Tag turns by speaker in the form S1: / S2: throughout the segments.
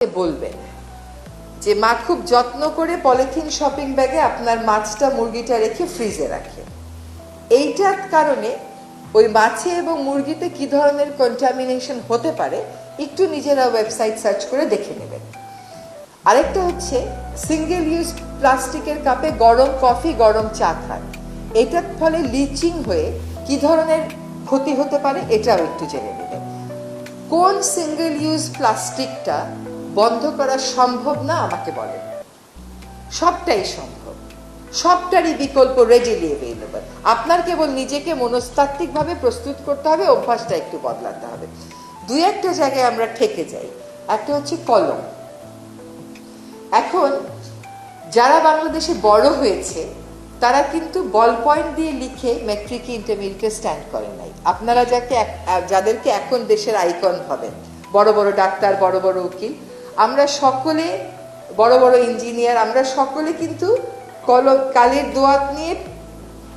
S1: বলবেন যে, মা, খুব যত্ন করে পলিথিন শপিং ব্যাগে আপনার মাছটা, মুরগিটা রেখে ফ্রিজে রাখে। এইটার কারণে ওই মাছে এবং মুরগিতে কি ধরনের কন্টামিনেশন হতে পারে, একটু নিজেরা ওয়েবসাইট সার্চ করে দেখে নেবেন। আরেকটা হচ্ছে সিঙ্গেল ইউজ প্লাস্টিকের কাপে গরম কফি গরম চা খান। এটার ফলে লিচিং হয়ে কি ধরনের ক্ষতি হতে পারে, এটাও একটু জেনে নেবেন। কোন সিঙ্গেল ইউজ প্লাস্টিকটা বন্ধ করা সম্ভব না, আমাকে বলেন সবটাই সম্ভব। সবটারই বিকল্প রেডিলি অ্যাভেলেবল আপনার কেবল নিজেকে মনস্তাত্ত্বিকভাবে প্রস্তুত করতে হবে, অভ্যাসটা একটু বদলাতে হবে। দু একটা জায়গায় আমরা ঠেকে যাই। একটা হচ্ছে কলম। এখন যারা বাংলাদেশে বড় হয়েছে, তারা কিন্তু বল পয়েন্ট দিয়ে লিখে মেট্রিক ইন্টারমিডিয়েটে স্ট্যান্ড করেন নাই। আপনারা যাকে যাদেরকে এখন দেশের আইকন ভাবেন, বড় বড় ডাক্তার, বড় বড় উকিল আমরা সকলে বড় বড় ইঞ্জিনিয়ার আমরা সকলে কিন্তু কলম, কালের দোয়াত নিয়ে,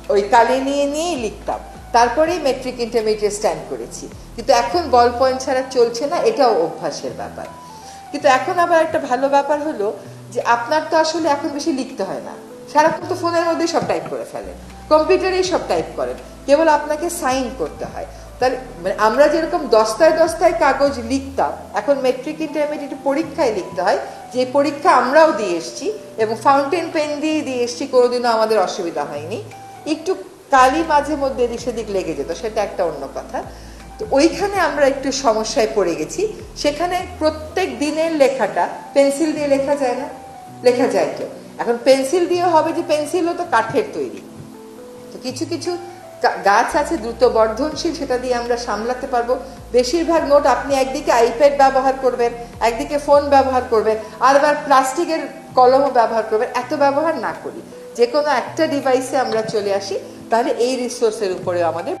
S1: ওই কালি নিয়ে নিয়েই লিখতাম। তারপরেই মেট্রিক ইন্টারমিডিয়েট স্ট্যান্ড করেছি। কিন্তু এখন বল পয়েন্ট ছাড়া চলছে না, এটাও অভ্যাসের ব্যাপার। কিন্তু এখন আবার একটা ভালো ব্যাপার হলো যে আপনার তো আসলে এখন বেশি লিখতে হয় না। সারাক্ষণ তো ফোনের মধ্যেই সব টাইপ করে ফেলেন। কম্পিউটারেই সব টাইপ করেন। কেবল আপনাকে সাইন করতে হয়। তাহলে মানে আমরা যেরকম দস্তায় দস্তায় কাগজ লিখতাম, এখন মেট্রিক ইন্টারমিডিয়েট পরীক্ষায় লিখতে হয়, যে পরীক্ষা আমরাও দিয়ে এসেছি এবং ফাউন্টেন পেন দিয়ে দিয়ে এসেছি, কোনোদিনও আমাদের অসুবিধা হয়নি। একটু কালি মাঝে মধ্যে এদিক সেদিক লেগে যেত, সেটা একটা অন্য কথা। তো ওইখানে আমরা একটু সমস্যায় পড়ে গেছি। সেখানে প্রত্যেক দিনের লেখাটা পেন্সিল দিয়ে লেখা যায় না? লেখা যায় তো। এখন পেন্সিল দিয়ে হবে যে পেন্সিলও তো কাঠের তৈরি। তো কিছু কিছু গাছ আছে দ্রুত বর্ধনশীল, সেটা দিয়ে আমরা সামলাতে পারব। বেশিরভাগ নোট আপনি একদিকে আইপ্যাড ব্যবহার করবেন, একদিকে ফোন ব্যবহার করবেন, আর আবার প্লাস্টিকের কলমও ব্যবহার করবেন। এত ব্যবহার না করি। যে কোনো একটা ডিভাইসে আমরা চলে আসি, তাহলে এই রিসোর্সের উপরে আমাদের